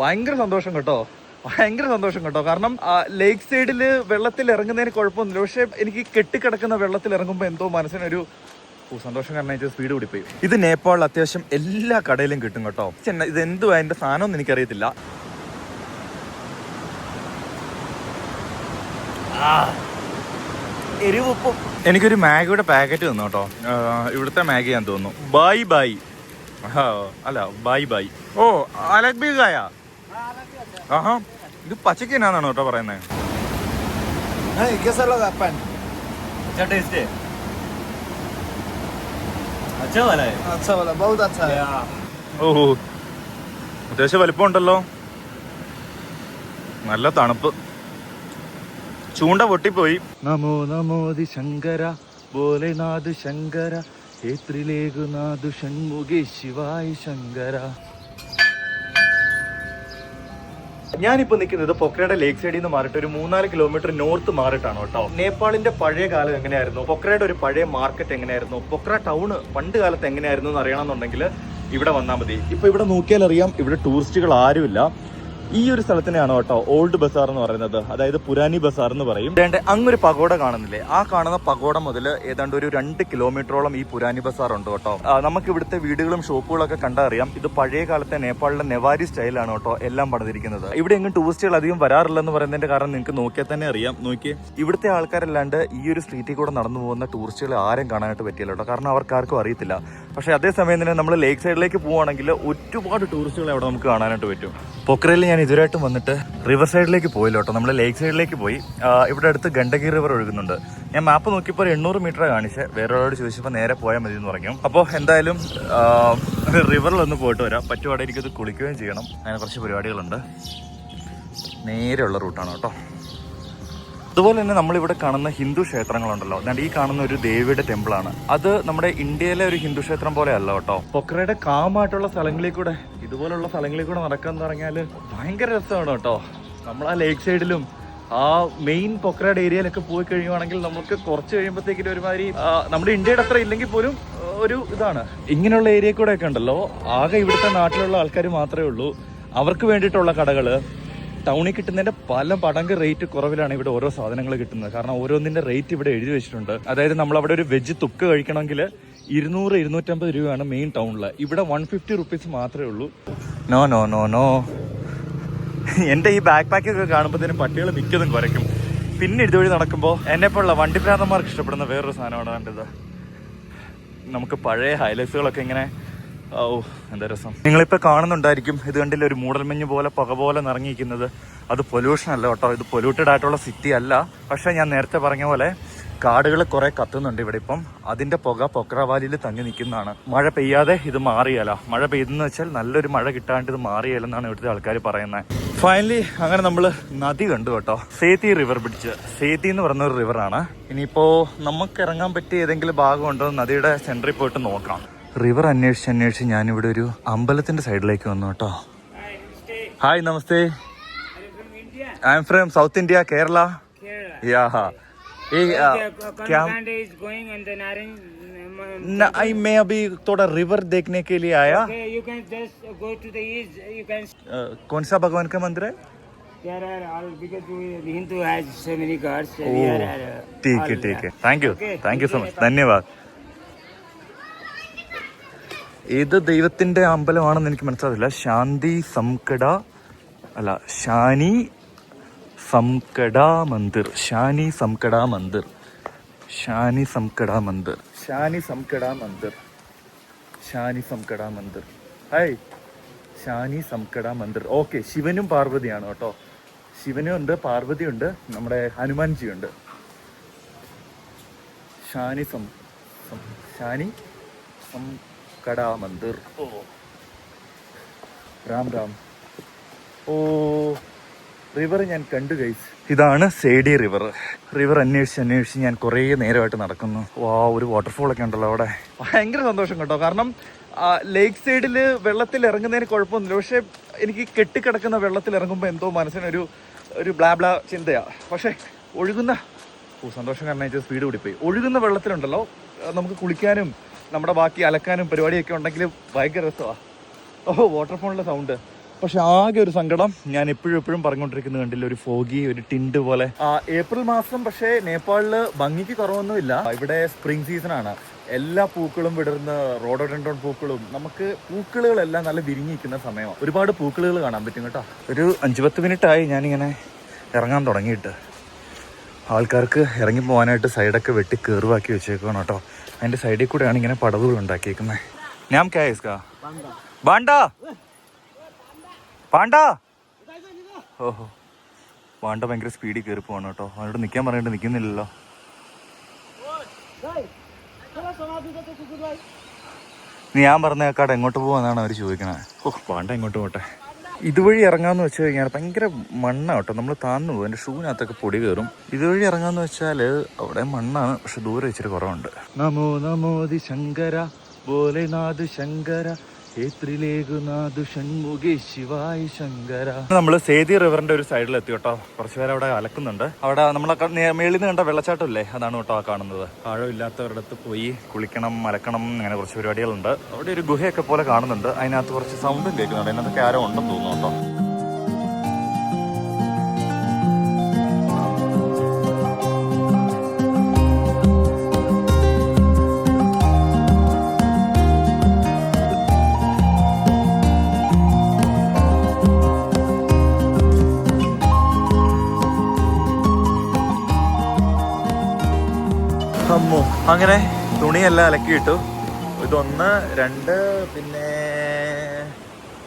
ഭയങ്കര സന്തോഷം കേട്ടോ. ഭയങ്കര സന്തോഷം കേട്ടോ. കാരണം ലേക്ക് സൈഡിൽ വെള്ളത്തിൽ ഇറങ്ങുന്നതിന് കുഴപ്പമൊന്നുമില്ല. പക്ഷേ എനിക്ക് കെട്ടിക്കിടക്കുന്ന വെള്ളത്തിൽ ഇറങ്ങുമ്പോൾ എന്തോ മനസ്സിനൊരു ഓ, സന്തോഷം കാരണം എനിക്ക് സ്പീഡ് കൂടിപ്പോയി. ഇത് നേപ്പാളിൽ അത്യാവശ്യം എല്ലാ കടയിലും കിട്ടും കേട്ടോ. ചെന്ന ഇത് എന്തുവാ അതിന്റെ സാധനമൊന്നും എനിക്കറിയത്തില്ല. എരിവുപ്പും. എനിക്കൊരു മാഗിയുടെ പാക്കറ്റ് തന്നു കേട്ടോ. ഇവിടുത്തെ മാഗി ഞാൻ തോന്നുന്നു ബൈ ബൈ. അല്ല ബൈ ബൈ. ഓ അലക് ബി ഗായ ആഹാ ഇത് പച്ചക്ക് എന്നാന്നാണ് കേട്ടോ പറയുന്നത് അത്യാവശ്യം വലിപ്പം ഉണ്ടല്ലോ നല്ല തണുപ്പ്. ചൂണ്ട പൊട്ടിപ്പോയി. നമോ നമോതി ശങ്കര ഭോലെനാഥ് ശങ്കര ഏത്രിലേഖുനാഥ് ഷൺമുഖേ ശിവായി ശങ്കര. ഞാനിപ്പോ നിൽക്കുന്നത് പൊക്രയുടെ ലേക്ക് സൈഡിൽ നിന്ന് മാറിയിട്ട് ഒരു മൂന്നാൽ കിലോമീറ്റർ നോർത്ത് മാറിയിട്ടാണ് കേട്ടോ. നേപ്പാളിന്റെ പഴയ കാലം എങ്ങനെയായിരുന്നു? പൊക്രയുടെ ഒരു പഴയ മാർക്കറ്റ് എങ്ങനെയായിരുന്നു? പൊക്ര ടൗൺ പണ്ട് കാലത്ത് എങ്ങനെയായിരുന്നു എന്ന് അറിയണമെന്നുണ്ടെങ്കിൽ ഇവിടെ വന്നാൽ മതി. ഇപ്പൊ ഇവിടെ നോക്കിയാൽ അറിയാം ഇവിടെ ടൂറിസ്റ്റുകൾ ആരുമില്ല. ഈ ഒരു സ്ഥലത്തിനെയാണ് കേട്ടോ ഓൾഡ് ബസാർ എന്ന് പറയുന്നത്. അതായത് പുരാനി ബസാർ എന്ന് പറയും. വേണ്ട അങ്ങൊരു പകോട കാണുന്നില്ലേ? ആ കാണുന്ന പകോട മുതൽ ഏതാണ്ട് ഒരു രണ്ട് കിലോമീറ്ററോളം ഈ പുരാനി ബസാർ ഉണ്ട് കേട്ടോ. നമുക്ക് ഇവിടുത്തെ വീടുകളും ഷോപ്പുകളൊക്കെ കണ്ടറിയാം ഇത് പഴയ കാലത്തെ നേപ്പാളിലെ നെവാരി സ്റ്റൈലാണ് കേട്ടോ എല്ലാം പണിതിരിക്കുന്നത്. ഇവിടെ എങ്ങും ടൂറിസ്റ്റുകൾ അധികം വരാറില്ലെന്ന് പറയുന്നതിന്റെ കാരണം നിങ്ങൾക്ക് നോക്കിയാൽ തന്നെ അറിയാം. നോക്കി ഇവിടുത്തെ ആൾക്കാരല്ലാണ്ട് ഈ ഒരു സ്ട്രീറ്റിൽ കൂടെ നടന്നു പോകുന്ന ടൂറിസ്റ്റുകൾ ആരും കാണാനായിട്ട് പറ്റില്ല കേട്ടോ. കാരണം അവർക്കാർക്കും അറിയത്തില്ല. പക്ഷേ അതേസമയം തന്നെ നമ്മൾ ലേക്ക് സൈഡിലേക്ക് പോവുകയാണെങ്കിൽ ഒരുപാട് ടൂറിസ്റ്റുകൾ അവിടെ നമുക്ക് കാണാനായിട്ട് പറ്റും. പൊക്രയിൽ ഞാൻ ഇതുവരായിട്ടും വന്നിട്ട് റിവർ സൈഡിലേക്ക് പോയില്ല കേട്ടോ. നമ്മൾ ലേക്ക് സൈഡിലേക്ക് പോയി. ഇവിടെ അടുത്ത് ഗണ്ഡകി റിവർ ഒഴുകുന്നുണ്ട്. ഞാൻ മാപ്പ് നോക്കിയപ്പോൾ ഒരു എണ്ണൂറ് മീറ്റർ കാണിച്ച്. വേറെ ഒരാളോട് ചോദിച്ചപ്പോൾ നേരെ പോയാൽ മതി എന്ന് പറഞ്ഞു. അപ്പോൾ എന്തായാലും റിവറിൽ ഒന്ന് പോയിട്ട് വരാം. പറ്റുവാടെ എനിക്കത് കുളിക്കുകയും ചെയ്യണം. അങ്ങനെ കുറച്ച് പരിപാടികളുണ്ട്. നേരെയുള്ള റൂട്ടാണ് കേട്ടോ. അതുപോലെ തന്നെ നമ്മളിവിടെ കാണുന്ന ഹിന്ദു ക്ഷേത്രങ്ങളുണ്ടല്ലോ. ഈ കാണുന്ന ഒരു ദേവിയുടെ ടെമ്പിളാണ്. അത് നമ്മുടെ ഇന്ത്യയിലെ ഒരു ഹിന്ദു ക്ഷേത്രം പോലെ അല്ല കേട്ടോ. പൊക്രയുടെ കാമായിട്ടുള്ള സ്ഥലങ്ങളിൽ കൂടെ ഇതുപോലുള്ള സ്ഥലങ്ങളിൽ കൂടെ നടക്കാൻ തുടങ്ങിയാൽ ഭയങ്കര രസമാണ് കേട്ടോ. നമ്മൾ ആ ലേക്ക് സൈഡിലും ആ മെയിൻ പൊക്രയുടെ ഏരിയയിലൊക്കെ പോയി കഴിയുവാണെങ്കിൽ നമുക്ക് കുറച്ച് കഴിയുമ്പോഴത്തേക്കും ഒരുമാതിരി നമ്മുടെ ഇന്ത്യയുടെ അത്ര ഇല്ലെങ്കിൽ പോലും ഒരു ഇതാണ്. ഇങ്ങനെയുള്ള ഏരിയ കൂടെ ഒക്കെ ഉണ്ടല്ലോ. ആകെ ഇവിടുത്തെ നാട്ടിലുള്ള ആൾക്കാർ മാത്രമേ ഉള്ളൂ. അവർക്ക് വേണ്ടിയിട്ടുള്ള കടകൾ ടൗണിൽ കിട്ടുന്നതിന്റെ പല പടങ്ക് റേറ്റ് കുറവിലാണ് ഇവിടെ ഓരോ സാധനങ്ങൾ കിട്ടുന്നത്. കാരണം ഓരോന്നിന്റെ റേറ്റ് ഇവിടെ എഴുതി വെച്ചിട്ടുണ്ട്. അതായത് നമ്മൾ അവിടെ ഒരു വെജ് തുക്ക് കഴിക്കണമെങ്കിൽ ഇരുന്നൂറ് ഇരുന്നൂറ്റമ്പത് രൂപയാണ് മെയിൻ ടൗണിൽ ഇവിടെ വൺ ഫിഫ്റ്റി റുപ്പീസ് മാത്രമേ ഉള്ളൂ. നോ നോ നോ നോ എന്റെ ഈ ബാക്ക് പാക്ക് ഒക്കെ കാണുമ്പോഴത്തേനും പട്ടികൾ മിക്കതും കുറയ്ക്കും. പിന്നെ ഇതുവഴി നടക്കുമ്പോൾ എന്നെ പോലുള്ള വണ്ടിഭ്രാന്തന്മാർക്ക് ഇഷ്ടപ്പെടുന്ന വേറൊരു സാധനമാണ് വേണ്ടത് നമുക്ക് പഴയ ഹൈലൈറ്റ്സുകളൊക്കെ ഇങ്ങനെ ഓ എന്താ കാണുന്നുണ്ടായിരിക്കും ഇത് കണ്ടില്ല ഒരു മൂടൽമഞ്ഞ് പോലെ പുക പോലെ നിറങ്ങിയിരിക്കുന്നത് അത് പൊല്യൂഷൻ അല്ല കേട്ടോ. ഇത് പൊല്യൂട്ടഡ് ആയിട്ടുള്ള സിറ്റി അല്ല. പക്ഷേ ഞാൻ നേരത്തെ പറഞ്ഞ പോലെ കാടുകൾ കുറെ കത്തുന്നുണ്ട് ഇവിടെ ഇപ്പം. അതിന്റെ പുക പൊക്രവാലിയിൽ തങ്ങി നിൽക്കുന്നതാണ്. മഴ പെയ്യാതെ ഇത് മാറിയല്ല മഴ പെയ്തെന്ന് വെച്ചാൽ നല്ലൊരു മഴ കിട്ടാണ്ട് ഇത് മാറിയല്ലെന്നാണ് ഇവിടുത്തെ ആൾക്കാർ പറയുന്നത്. ഫൈനലി അങ്ങനെ നമ്മൾ നദി കണ്ടു കേട്ടോ. സേതി റിവർ പിടിച്ച് സേതി എന്ന് പറയുന്ന ഒരു റിവറാണ് ഇനിയിപ്പോ നമുക്ക് ഇറങ്ങാൻ പറ്റിയ ഏതെങ്കിലും ഭാഗമുണ്ടോ നദിയുടെ സെന്ററിൽ പോയിട്ട് നോക്കാം. റിവർ അന്വേഷിച്ച് അന്വേഷിച്ച് ഞാനിവിടെ ഒരു അമ്പലത്തിന്റെ സൈഡിലേക്ക് വന്നു കേട്ടോ hi namaste I am from south India Kerala Kerala. Yeah ये आ, The क्या Konkan is going on the Naran. um, न, I, मैं अभी थोड़ा रिवर देखने के लिए आया Okay, you can just go to the east. You can. अ, कौन सा भगवान का मंदिर है There are all because we, Hindu has so many gods. so ഏത് ദൈവത്തിന്റെ അമ്പലമാണെന്ന് എനിക്ക് മനസ്സിലാവില്ല. ശാന്തി സംകട അല്ല ഷാനി സംകട മന്ദിർ. ഷാനി സംകട മന്ദിർ. ഷാനി സംകട മന്ദിർ. ഷാനി സംകട മന്ദിർ. ഷാനി സംകട മന്ദിർ. ഹായ് ഷാനി സംകട മന്ദിർ. ഓക്കെ ശിവനും പാർവതിയാണ് കേട്ടോ. ശിവനും ഉണ്ട് പാർവതി ഉണ്ട് നമ്മുടെ ഹനുമാൻജി ഉണ്ട് ഷാനി സം ഷാനി സം- मंदिर മന്ദിർ. ഓ. രാം രാം. ഓ റിവർ ഞാൻ കണ്ടു കഴിച്ച് ഇതാണ് സേഡി റിവർ റിവർ അന്വേഷിച്ച് അന്വേഷിച്ച് ഞാൻ കുറേ നേരമായിട്ട് നടക്കുന്നു. വാ ഒരു വാട്ടർഫോളൊക്കെ ഉണ്ടല്ലോ അവിടെ. ഭയങ്കര സന്തോഷം കേട്ടോ. കാരണം ലേക്ക് സൈഡിൽ വെള്ളത്തിൽ ഇറങ്ങുന്നതിന് കുഴപ്പമൊന്നുമില്ല. പക്ഷേ എനിക്ക് കെട്ടിക്കിടക്കുന്ന വെള്ളത്തിൽ ഇറങ്ങുമ്പോൾ എന്തോ മനസ്സിനൊരു ഒരു ബ്ലാ ചിന്തയാണ് പക്ഷേ പക്ഷെ ഒഴുകുന്ന ഓ സന്തോഷം കാരണം സ്പീഡ് കൂടിപ്പോയി. ഒഴുകുന്ന വെള്ളത്തിലുണ്ടല്ലോ. നമുക്ക് കുളിക്കാനും നമ്മുടെ ബാക്കി അലക്കാനും പരിപാടിയൊക്കെ ഉണ്ടെങ്കിൽ ഭയങ്കര രസമാണ് ഓ വാട്ടർഫോണിലെ സൗണ്ട് പക്ഷെ ആകെ ഒരു സങ്കടം ഞാൻ എപ്പോഴും എപ്പോഴും പറഞ്ഞുകൊണ്ടിരിക്കുന്നത് കണ്ടില്ല ഒരു ഫോഗി ഒരു ടിൻഡ് പോലെ. ആ, ഏപ്രിൽ മാസം പക്ഷേ നേപ്പാളിൽ ഭംഗിക്ക് കുറവൊന്നുമില്ല. ഇവിടെ സ്പ്രിംഗ് സീസൺ ആണ്. എല്ലാ പൂക്കളും വിടർന്ന് റോഡോഡൻഡോൺ പൂക്കളും നമുക്ക് പൂക്കളുകളെല്ലാം നല്ല വിരിഞ്ഞിരിക്കുന്ന സമയമാണ് ഒരുപാട് പൂക്കളുകൾ കാണാൻ പറ്റും കേട്ടോ. ഒരു അഞ്ച് പത്ത് മിനിറ്റ് ആയി ഞാനിങ്ങനെ ഇറങ്ങാൻ തുടങ്ങിയിട്ട്. ആൾക്കാർക്ക് ഇറങ്ങി പോകാനായിട്ട് സൈഡൊക്കെ വെട്ടി കയറുവാക്കി വെച്ചേക്കണം കേട്ടോ. അതിന്റെ സൈഡിൽ കൂടെയാണ് ഇങ്ങനെ പടവുകൾ ഉണ്ടാക്കിയേക്കുന്നത് ഞാൻ കേസ്കാ ബാണ്ട പാണ്ട ഓഹോ. വാണ്ട ഭയങ്കര സ്പീഡിൽ കയറി പോവാണ് കേട്ടോ. അവനോട് നിൽക്കാൻ പറഞ്ഞിട്ട് നിൽക്കുന്നില്ലല്ലോ ഞാൻ കാട് എങ്ങോട്ട് പോവാന്നാണ് അവർ ചോദിക്കണേ. ഓ വാണ്ട എങ്ങോട്ട് പോട്ടെ? ഇതുവഴി ഇറങ്ങാന്ന് വെച്ച് കഴിഞ്ഞാൽ ഭയങ്കര മണ്ണാണ് കേട്ടോ. നമ്മൾ താന്നു പോകും എന്റെ ഷൂവിനകത്തൊക്കെ പൊടി കയറും. ഇതുവഴി ഇറങ്ങാന്ന് വെച്ചാൽ അവിടെ മണ്ണാണ് പക്ഷെ ദൂരെ ഇച്ചിരി കുറവുണ്ട്. നമോ നമോദി ശങ്കര ഭോലെനാഥ് ശങ്കര നമ്മൾ സേതി റിവറിന്റെ ഒരു സൈഡിൽ എത്തി കേട്ടോ. കുറച്ച് പേര് അവിടെ അലക്കുന്നുണ്ട്. അവിടെ നമ്മളൊക്കെ മേളിൽ നിന്ന് കണ്ട വെള്ളച്ചാട്ടം ഇല്ലേ അതാണ് കേട്ടോ കാണുന്നത്. ആഴമില്ലാത്തവരുടെ പോയി കുളിക്കണം അലക്കണം അങ്ങനെ കുറച്ച് പരിപാടികളുണ്ട്. അവിടെ ഒരു ഗുഹയൊക്കെ പോലെ കാണുന്നുണ്ട്. അതിനകത്ത് കുറച്ച് സൗണ്ടും കേൾക്കുന്നുണ്ട്. അതിനകത്തൊക്കെ ആരോ ഉണ്ടെന്ന് തോന്നുന്നു കേട്ടോ. അമ്മോ അങ്ങനെ തുണിയെല്ലാം അലക്കിയിട്ടു. ഇതൊന്ന് രണ്ട് പിന്നെ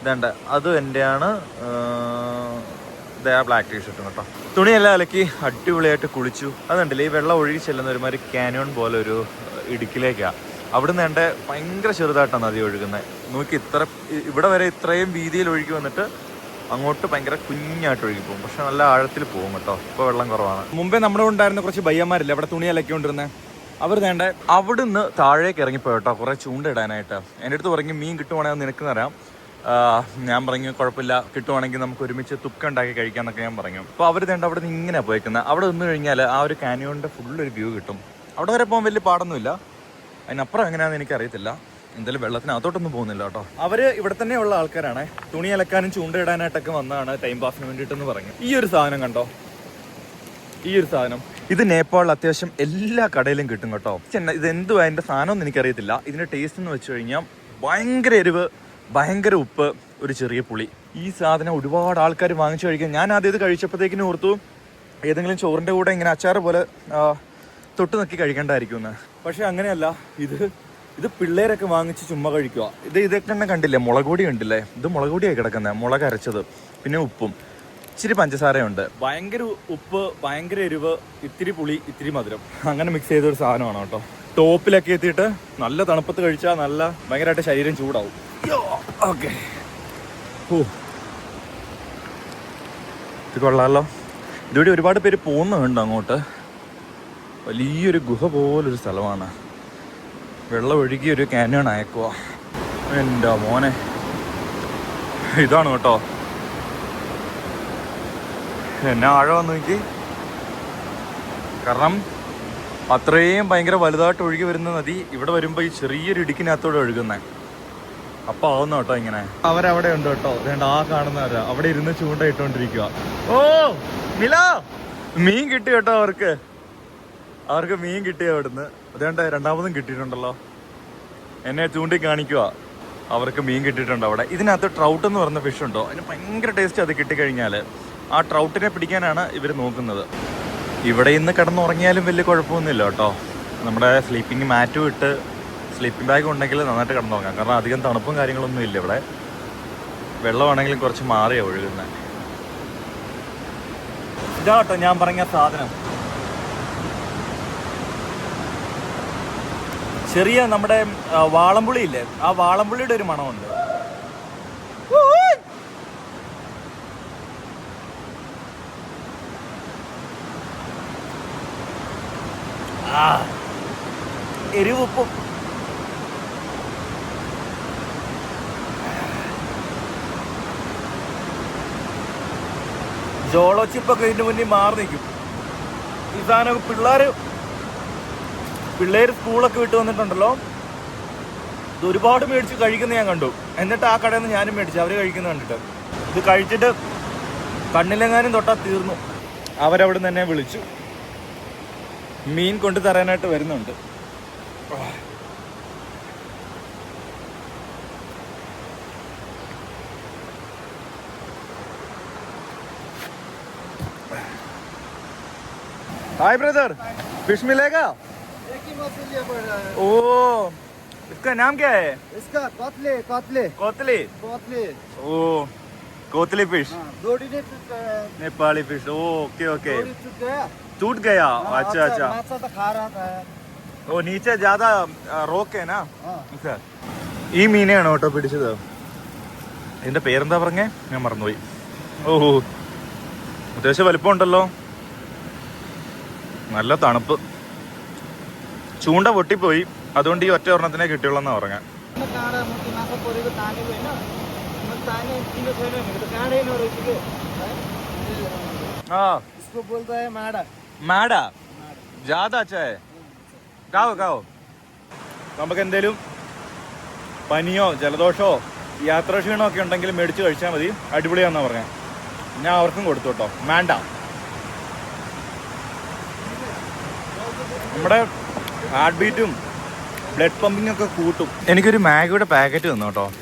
ഇതണ്ട അതും എന്റെയാണ് ആ ബ്ലാക്ക് ടീഷർട്ടും കേട്ടോ. തുണിയെല്ലാം അലക്കി അടിപൊളിയായിട്ട് കുളിച്ചു. അതുണ്ടല്ലേ ഈ വെള്ളം ഒഴുകി ചെല്ലുന്ന ഒരുമാതിരി കാനോൺ പോലെ ഒരു ഇടുക്കിലേക്കാണ് അവിടുന്ന് എന്റെ ഭയങ്കര ചെറുതായിട്ടാണ് നദി ഒഴുകുന്നത് നോക്കി ഇത്ര ഇവിടെ വരെ ഇത്രയും വീതിയിൽ ഒഴുകി വന്നിട്ട് അങ്ങോട്ട് ഭയങ്കര കുഞ്ഞായിട്ട് ഒഴുകി പോകും. പക്ഷെ നല്ല ആഴത്തിൽ പോകും കേട്ടോ. ഇപ്പോൾ വെള്ളം കുറവാണ്. മുമ്പേ നമ്മുടെ ഉണ്ടായിരുന്ന കുറച്ച് ബയ്യന്മാരില്ലേ അവിടെ തുണി അലക്കിക്കൊണ്ടിരുന്നത് അവർ വേണ്ട അവിടുന്ന് താഴേക്ക് ഇറങ്ങിപ്പോയി കേട്ടോ കുറേ ചൂണ്ടയിടാനായിട്ട് എന്റെ അടുത്ത് പറഞ്ഞു മീൻ കിട്ടുവാണെങ്കിൽ നിനക്ക് തരാം. ഞാൻ പറഞ്ഞു കുഴപ്പമില്ല കിട്ടുവാണെങ്കിൽ നമുക്ക് ഒരുമിച്ച് തുക്ക ഉണ്ടാക്കി കഴിക്കാന്നൊക്കെ ഞാൻ പറഞ്ഞു. അപ്പോൾ അവർ വേണ്ട അവിടെ നിന്ന് ഇങ്ങനെ പോയിക്കുന്നത്. അവിടെ നിന്ന് കഴിഞ്ഞാൽ ആ ഒരു കാനിയോണിന്റെ ഫുള്ളൊരു വ്യൂ കിട്ടും. അവിടെ വരെ പോകാൻ വലിയ പാടൊന്നുമില്ല. അതിനപ്പുറം എങ്ങനെയാണെന്ന് എനിക്ക് അറിയത്തില്ല എന്തായാലും വെള്ളത്തിനകത്തോട്ടൊന്നും പോകുന്നില്ല കേട്ടോ. അവർ ഇവിടെ തന്നെയുള്ള ആൾക്കാരാണ്. തുണി അലക്കാനും ചൂണ്ടയിടാനായിട്ടൊക്കെ വന്നതാണ് ടൈം പാസിന് വേണ്ടിയിട്ടെന്ന് പറഞ്ഞു. ഈ ഒരു സാധനം കണ്ടോ? ഈ ഒരു സാധനം. ഇത് നേപ്പാളിൽ അത്യാവശ്യം എല്ലാ കടയിലും കിട്ടും കേട്ടോ. ഇത് എന്തുവാ അതിന്റെ സാധനമൊന്നും എനിക്കറിയത്തില്ല. ഇതിന്റെ ടേസ്റ്റ് എന്ന് വെച്ച് കഴിഞ്ഞാൽ ഭയങ്കര എരിവ് ഭയങ്കര ഉപ്പ് ഒരു ചെറിയ പുളി. ഈ സാധനം ഒരുപാട് ആൾക്കാർ വാങ്ങിച്ചു കഴിക്കും ഞാൻ ആദ്യം ഇത് കഴിച്ചപ്പോഴത്തേക്കിനും ഓർത്തു ഏതെങ്കിലും ചോറിന്റെ കൂടെ ഇങ്ങനെ അച്ചാറ് പോലെ തൊട്ട് നക്കി കഴിക്കേണ്ടതായിരിക്കും എന്ന്. പക്ഷേ അങ്ങനെയല്ല. ഇത് ഇത് പിള്ളേരൊക്കെ വാങ്ങിച്ച് ചുമ്മാ കഴിക്കുക ഇത് ഇതൊക്കെ കണ്ടില്ലേ? മുളക് കണ്ടില്ലേ? ഇത് മുളക് പൊടിയായി കിടക്കുന്നത് മുളക് അരച്ചത്. പിന്നെ ഉപ്പും. ഇച്ചിരി പഞ്ചസാരയുണ്ട്. ഭയങ്കര ഉപ്പ് ഭയങ്കര എരിവ് ഇത്തിരി പുളി ഇത്തിരി മധുരം. അങ്ങനെ മിക്സ് ചെയ്ത ഒരു സാധനമാണ് കേട്ടോ. ടോപ്പിലൊക്കെ എത്തിയിട്ട് നല്ല തണുപ്പത്ത് കഴിച്ചാൽ നല്ല ഭയങ്കരമായിട്ട് ശരീരം ചൂടാവും. ഓക്കെ. ഇത് കൊള്ളാമല്ലോ ഇതുവഴി ഒരുപാട് പേര് പോകുന്നുണ്ട് അങ്ങോട്ട്? വലിയൊരു ഗുഹ പോലൊരു സ്ഥലമാണ്. വെള്ളം ഒഴുകി ഒരു ക്യാനോൺ അയക്കുക എന്റെ മോനെ. ഇതാണ് കേട്ടോ. എന്നെ ആഴമെന്ന് നോക്കി. കാരണം അത്രയും ഭയങ്കര വലുതായിട്ട് ഒഴുകി വരുന്ന നദി ഇവിടെ വരുമ്പോൾ ഈ ചെറിയൊരു ഇടുക്കിനകത്തോടെ ഒഴുകുന്നത് അപ്പൊ ആവുന്ന കേട്ടോ ഇങ്ങനെ. അവരവിടെ ഉണ്ട് കേട്ടോ. വേണ്ട ആ കാണുന്നവരാ. അവിടെ ഇരുന്ന് ചൂണ്ട ഇട്ടോണ്ടിരിക്കുക ഓ മില! മീൻ കിട്ടി കേട്ടോ അവർക്ക്. അവർക്ക് മീൻ കിട്ടി അവിടുന്ന്. അതേണ്ട രണ്ടാമതും കിട്ടിയിട്ടുണ്ടല്ലോ. എന്നെ ചൂണ്ടി കാണിക്കുക അവർക്ക് മീൻ കിട്ടിയിട്ടുണ്ട് അവിടെ. ഇതിനകത്ത് ട്രൗട്ട് എന്ന് പറഞ്ഞ ഫിഷ് ഉണ്ടോ? അതിന് ഭയങ്കര ടേസ്റ്റ് അത് കിട്ടിക്കഴിഞ്ഞാൽ ആ ട്രൗട്ടിനെ പിടിക്കാനാണ് ഇവർ നോക്കുന്നത്. ഇവിടെ ഇന്ന് കിടന്നുറങ്ങിയാലും വലിയ കുഴപ്പമൊന്നുമില്ല കേട്ടോ. നമ്മുടെ സ്ലീപ്പിംഗ് മാറ്റും ഇട്ട് സ്ലീപ്പിംഗ് ബാഗ് ഉണ്ടെങ്കിൽ നന്നായിട്ട് കിടന്നുറങ്ങാം. കാരണം അധികം തണുപ്പും കാര്യങ്ങളൊന്നും ഇല്ല ഇവിടെ. വെള്ളമാണെങ്കിലും കുറച്ച് മാറിയാണ് ഒഴുകുന്നത് ഇതാട്ടോ ഞാൻ പറഞ്ഞ സാധനം. ചെറിയ നമ്മുടെ വാളംപുളി ഇല്ലേ? ആ വാളംപുളിയുടെ ഒരു മണമുണ്ട്. എരിവുപ്പും. ജോളോ ചിപ്പൊക്കെ ഇതിന് മുന്നിൽ മാറി നിൽക്കും. ഈ പിള്ളേർ പിള്ളേർ സ്കൂളൊക്കെ വിട്ട് വന്നിട്ടുണ്ടല്ലോ. ഇത് ഒരുപാട് മേടിച്ച് കഴിക്കുന്ന ഞാൻ കണ്ടു. എന്നിട്ട് ആ കടയിൽ നിന്ന് ഞാനും മേടിച്ചു. അവർ കഴിക്കുന്ന കണ്ടിട്ട്. ഇത് കഴിച്ചിട്ട് കണ്ണിലെങ്ങാനും തൊട്ടാൽ തീർന്നു. അവരവിടെ നിന്ന് തന്നെ വിളിച്ചു. മീൻ കൊണ്ടു തരാനായിട്ട് വരുന്നുണ്ട് हाय ब्रदर फिश मिलेगा एक ही मछली पड़ रहा है ओ इसका नाम क्या है इसका कतले कतले कोतली कतले ओ कोतली फिश हाँ दोड़ी ने टूट गया Nepali fish oh okay okay दोड़ी टूट गया टूट गया हाँ, अच्छा अच्छा माछा तो खा रहा था ഓ നീച്ച ജാഥ റോക്ക് നാ हाँ ഈ മീനെയാണോ കേട്ടോ പിടിച്ചത് ഇതിന്റെ പേരെന്താ പറഞ്ഞേ ഞാൻ മറന്നുപോയി ഓ അത്യാവശ്യം വലിപ്പമുണ്ടല്ലോ നല്ല തണുപ്പ് ചൂണ്ട പൊട്ടിപ്പോയി അതുകൊണ്ട് ഈ ഒറ്റ ഒരെണ്ണത്തിനെ കിട്ടിയുള്ളൂ എന്നാ പറഞ്ഞ काँडा मुठी माछा परेको तानेको होइन म ताने किलो छैन भनेको त काँडै नरहेछ कि ആ മാഡാ ജാഥ അച്ഛേ. കാവോ കാവോ നമുക്ക് എന്തേലും പനിയോ ജലദോഷമോ യാത്ര ക്ഷീണോ ഒക്കെ ഉണ്ടെങ്കിൽ മേടിച്ച് കഴിച്ചാൽ മതി. അടിപൊളിയാന്നാ പറഞ്ഞ. ഞാൻ അവർക്കും കൊടുത്തു കേട്ടോ. മാണ്ട. നമ്മുടെ ഹാർട്ട് ബീറ്റും ബ്ലഡ് പമ്പിങ് ഒക്കെ കൂട്ടും. എനിക്കൊരു മാഗിയുടെ പാക്കറ്റ് തന്നു കേട്ടോ.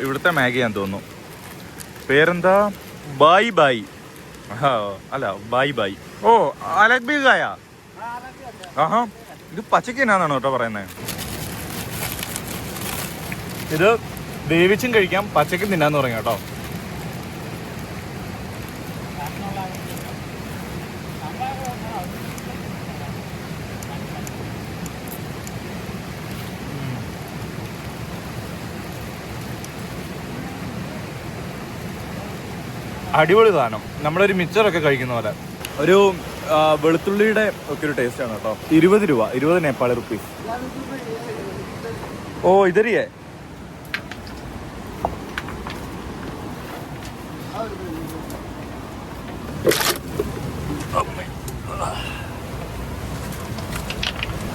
ഇവിടുത്തെ മാഗി ഞാൻ തോന്നുന്നു. പേരെന്താ? Bye bye. അല്ല ബൈ ബൈ ഓ അലക് ബി ഗായ ആഹാ ഇത് പച്ചക്ക് എന്നാന്നാണ് കേട്ടോ പറയുന്നത് ഇത് വേവിച്ചും കഴിക്കാം പച്ചക്കും തിന്നാന്ന് പറയാം കേട്ടോ അടിപൊളി സാധനം നമ്മളൊരു മിച്ചറൊക്കെ കഴിക്കുന്ന പോലെ ഒരു ആ, വെളുത്തുള്ളിയുടെ ഒക്കെ ഒരു ടേസ്റ്റ് ആണ് കേട്ടോ ഇരുപത് രൂപ ഇരുപത് നേപ്പാളി റുപ്പീസ് ഓ ഇതരിയേ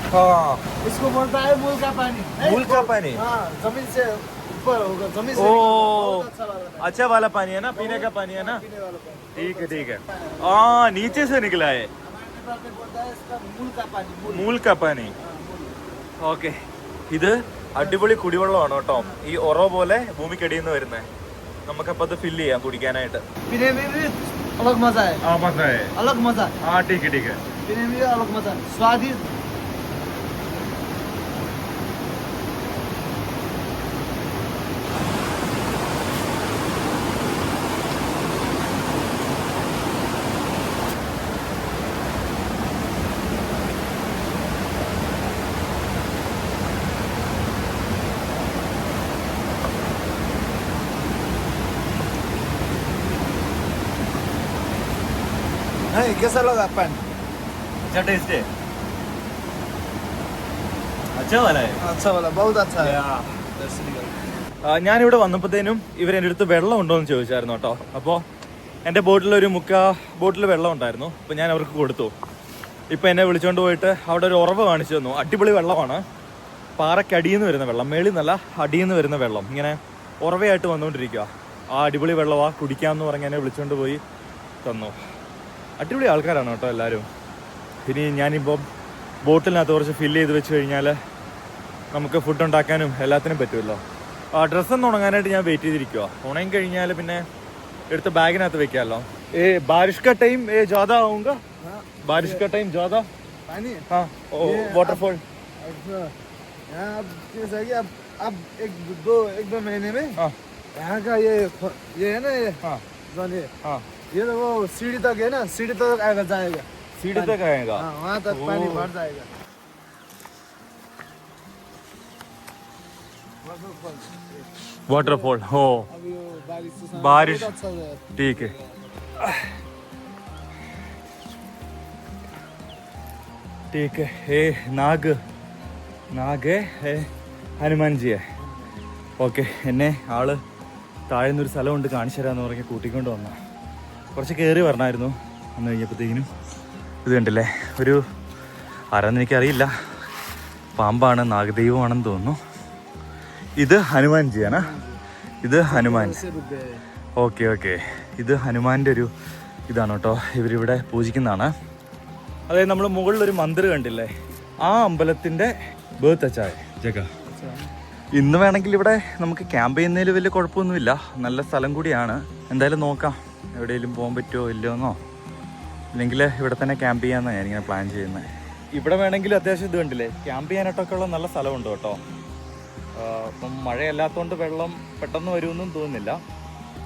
हाँ इसको बोलता है मूल का पानी नहीं, मूल का पानी? हाँ जमीन से ऊपर होगा जमीन से ओ। बहुत अच्छा वाला है अच्छा वाला पानी है ना पीने का पानी है ना पीने वाला पानी ठीक है ठीक है हाँ नीचे से निकला है नेपाल में बोलता है इसका मूल का पानी मूल മൂൽ കപ്പാനി ഓക്കെ ഇത് അടിപൊളി കുടിവെള്ളമാണ് കേട്ടോ ഈ ഒറ പോലെ ഭൂമിക്കടിയിൽ നിന്ന് വരുന്നത് നമുക്കപ്പോൾ അത് ഫില്ല് ചെയ്യാം കുടിക്കാനായിട്ട് पीने में भी अलग मजा है ആ മനസ്സിലായേ अलग मजा ആ ടീക്ക് ടീക്ക് पीने में भी अलग कैसा लगा पानी अच्छा टेस्ट है अच्छा वाला है अच्छा वाला बहुत अच्छा है ആ, ഞാനിവിടെ വന്നപ്പോഴത്തേനും ഇവർ എൻ്റെ അടുത്ത് വെള്ളം ഉണ്ടോ എന്ന് ചോദിച്ചായിരുന്നു കേട്ടോ അപ്പോൾ എൻ്റെ ബോട്ടിൽ ഒരു മുക്കാ ബോട്ടിൽ വെള്ളം ഉണ്ടായിരുന്നു അപ്പോൾ ഞാൻ അവർക്ക് കൊടുത്തു ഇപ്പോൾ എന്നെ വിളിച്ചുകൊണ്ട് പോയിട്ട് അവിടെ ഒരു ഉറവ് കാണിച്ചു തന്നു അടിപൊളി വെള്ളമാണ് പാറയ്ക്കടിയിൽ നിന്ന് വരുന്ന വെള്ളം മേളിൽ നിന്നല്ല അടിയിൽ നിന്ന് വരുന്ന വെള്ളം ഇങ്ങനെ ഉറവയായിട്ട് വന്നുകൊണ്ടിരിക്കുക ആ അടിപൊളി വെള്ളമാ കുടിക്കാമെന്ന് പറഞ്ഞ് എന്നെ വിളിച്ചുകൊണ്ട് പോയി തന്നു അടിപൊളി ആൾക്കാരാണ് കേട്ടോ എല്ലാവരും ഇനി ഞാനിപ്പം ബോട്ടിലിനകത്ത് കുറച്ച് ഫില്ല് ചെയ്ത് വെച്ച് കഴിഞ്ഞാൽ നമുക്ക് ഫുഡ് ഉണ്ടാക്കാനും എല്ലാത്തിനും പറ്റുമല്ലോ ആ ഡ്രസ്സ് ഒന്ന് ഉണങ്ങാനായിട്ട് ഞാൻ വെയിറ്റ് ചെയ്തിരിക്കുക ഉണങ്ങി കഴിഞ്ഞാൽ പിന്നെ എടുത്ത് ബാഗിനകത്ത് വെക്കാമല്ലോ ഏ ബാരിഷ് का टाइम ए ज्यादा आऊंगा हाँ, बारिश का टाइम ज्यादा पानी हाँ ओ ये वाटरफॉल अब यहाँ अब जैसा कि अब अब एक दो एक दो महीने में हाँ यहाँ का ये ये है ना ये हाँ जौन ये हाँ ये तो वो सीढ़ी तक है ना सीढ़ी तक आएगा जाएगा सीढ़ी तक आएगा हाँ वहाँ तक ओ। पानी भर जाएगा वाटरफॉल हो अब ये बारिश से सामने बारिश। बहुत अच्छा है ठीक है ठीक है हे नाग നാഗ് ഏ ഹനുമാൻജിയെ ഓക്കെ എന്നെ ആള് താഴ്ന്നൊരു സ്ഥലമുണ്ട് കാണിച്ചു തരാമെന്ന് പറഞ്ഞ് കൂട്ടിക്കൊണ്ട് വന്ന കുറച്ച് കയറി വരണമായിരുന്നു വന്നു കഴിഞ്ഞപ്പോഴത്തേക്കിനും. ഇത് കണ്ടില്ലേ? ഒരു ആരാന്ന് എനിക്കറിയില്ല. പാമ്പാണ് നാഗദൈവമാണെന്ന് തോന്നുന്നു. ഇത് ഹനുമാൻജിയാണ്. ഇത് ഹനുമാൻ. Okay okay. ഇത് ഹനുമാന്റെ ഒരു ഇതാണ് കേട്ടോ. ഇവരിവിടെ പൂജിക്കുന്നതാണ്. അതായത് നമ്മൾ മുകളിലൊരു മന്ദിർ കണ്ടില്ലേ? ആ അമ്പലത്തിന്റെ ബേർത്ത് അച്ചായ ജഗ. ഇന്ന് വേണമെങ്കിൽ ഇവിടെ നമുക്ക് ക്യാമ്പ് ചെയ്യുന്നതിൽ വലിയ കുഴപ്പമൊന്നുമില്ല. നല്ല സ്ഥലം കൂടിയാണ്. എന്തായാലും നോക്കാം. എവിടെയെങ്കിലും പോകാൻ പറ്റുമോ ഇല്ലയോന്നോ? അല്ലെങ്കിൽ ഇവിടെ തന്നെ ക്യാമ്പ് ചെയ്യാമെന്നാണ് ഞാനിങ്ങനെ പ്ലാൻ ചെയ്യുന്നത് ഇവിടെ വേണമെങ്കിൽ അത്യാവശ്യം ഇത് കണ്ടില്ലേ? ക്യാമ്പ് ചെയ്യാനായിട്ടൊക്കെ ഉള്ള നല്ല സ്ഥലമുണ്ട് കേട്ടോ. അപ്പം മഴയല്ലാത്തതുകൊണ്ട് വെള്ളം പെട്ടെന്ന് വരുമെന്നും തോന്നുന്നില്ല.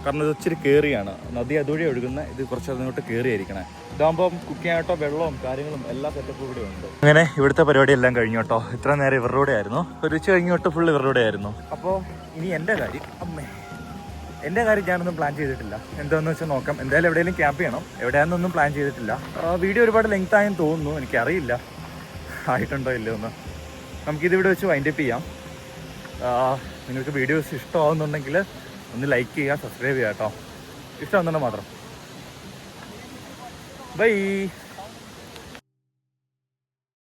കാരണം ഇത് ഇച്ചിരി കയറിയാണ് നദി അതുവഴി ഒഴുകുന്ന ഇത് കുറച്ച് അതിനോട്ട് കയറിയായിരിക്കണേ ഇതാകുമ്പം കുക്ക് ചെയ്യാനായിട്ടോ വെള്ളവും കാര്യങ്ങളും എല്ലാ സെറ്റപ്പും ഇവിടെ ഉണ്ട്. അങ്ങനെ ഇവിടുത്തെ പരിപാടി എല്ലാം കഴിഞ്ഞു കേട്ടോ. ഇത്ര നേരം ഇവരുടെ ആയിരുന്നു ഒരു ഉച്ച കഴിഞ്ഞു തൊട്ട് ഫുള്ള് ഇവരുടെ ആയിരുന്നു അപ്പോൾ ഇനി എന്റെ കാര്യം അമ്മേ. എന്റെ കാര്യം ഞാനൊന്നും പ്ലാൻ ചെയ്തിട്ടില്ല. എന്താണെന്ന് വെച്ചാൽ നോക്കാം. എന്തായാലും എവിടെയെങ്കിലും ക്യാമ്പ് ചെയ്യണം. എവിടെയാണെന്നൊന്നും പ്ലാൻ ചെയ്തിട്ടില്ല. വീഡിയോ ഒരുപാട് ലെങ്ത് ആയെന്ന് തോന്നുന്നു. എനിക്കറിയില്ല. ആയിട്ടുണ്ടോ ഇല്ലയോ എന്ന്. നമുക്കിതിവിടെ വെച്ച് വൈൻഡപ്പ് ചെയ്യാം. നിങ്ങൾക്ക് വീഡിയോസ് ഇഷ്ടമാവുന്നുണ്ടെങ്കിൽ ഒന്ന് ലൈക്ക് ചെയ്യുക സബ്സ്ക്രൈബ് ചെയ്യുക കേട്ടോ. ഇഷ്ടമാവുന്നുണ്ടെങ്കിൽ മാത്രം. ബൈ